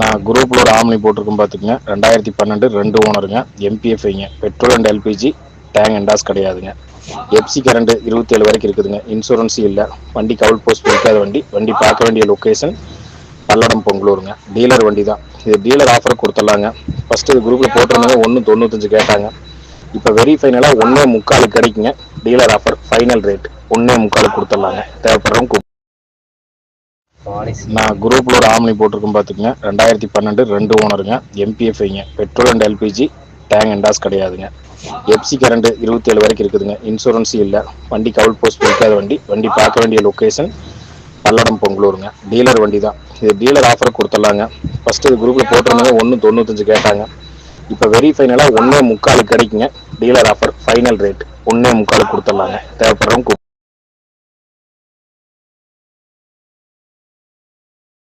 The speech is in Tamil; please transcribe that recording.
நான் குரூப்ல ஒரு ஆம்னி போட்டிருக்கேன் பார்த்துக்குங்க ரெண்டாயிரத்தி பன்னெண்டு ரெண்டு ஓனருங்க. எம்பிஎஃப்ஐங்க பெட்ரோல் அண்ட் எல்பிஜி டேங் அண்டாஸ் கிடையாதுங்க. எப்சி கரண்ட் இருபத்தி ஏழு வரைக்கும் இருக்குதுங்க. இன்சூரன்ஸு இல்லை. வண்டி கவுல் போஸ்ட் இருக்காத வண்டி. வண்டி பார்க்க வேண்டிய லொக்கேஷன் பல்லடம் பொங்கலூருங்க டீலர் வண்டி தான் இது டீலர் ஆஃபர் கொடுத்துடலாங்க. ஃபர்ஸ்ட் இது குரூப்ல போட்டிருந்தாங்க ஒன்று தொண்ணூத்தஞ்சு கேட்டாங்க. இப்போ வெரி ஃபைனலாக ஒன்றே முக்காலுக்கு கிடைக்குங்க. டீலர் ஆஃபர் ஃபைனல் ரேட் ஒன்றே முக்காலுக்கு கொடுத்துடலாங்க. தேவைப்படுறவங்க நான் குரூப்ல ஒரு ஆம்னி போட்டிருக்கேன் பார்த்துக்குங்க. ரெண்டாயிரத்தி பன்னெண்டு ரெண்டு ஓனருங்க எம்பிஎஃப்ஐங்க பெட்ரோல் அண்ட் எல்பிஜி டேங் அண்டாஸ் கிடையாதுங்க. எப்சி கரண்ட் இருபத்தி ஏழு வரைக்கும் இருக்குதுங்க. இன்சூரன்ஸ் இல்லை. வண்டி கவுல் போஸ்ட் பிடிக்காத வண்டி. வண்டி பார்க்க வேண்டிய லொக்கேஷன் பல்லடம் பொங்கலூருங்க. டீலர் வண்டி தான் இது டீலர் ஆஃபர் கொடுத்துடலாங்க. ஃபர்ஸ்ட் இது குரூப்ல போட்டிருந்தாங்க ஒன்று தொண்ணூத்தஞ்சு கேட்டாங்க. இப்போ வெரி ஃபைனலாக ஒன்றே முக்காலுக்கு கிடைக்குங்க. டீலர் ஆஃபர் ஃபைனல் ரேட் ஒன்றே முக்காலுக்கு கொடுத்துடலாங்க. தேவைப்படுறவங்க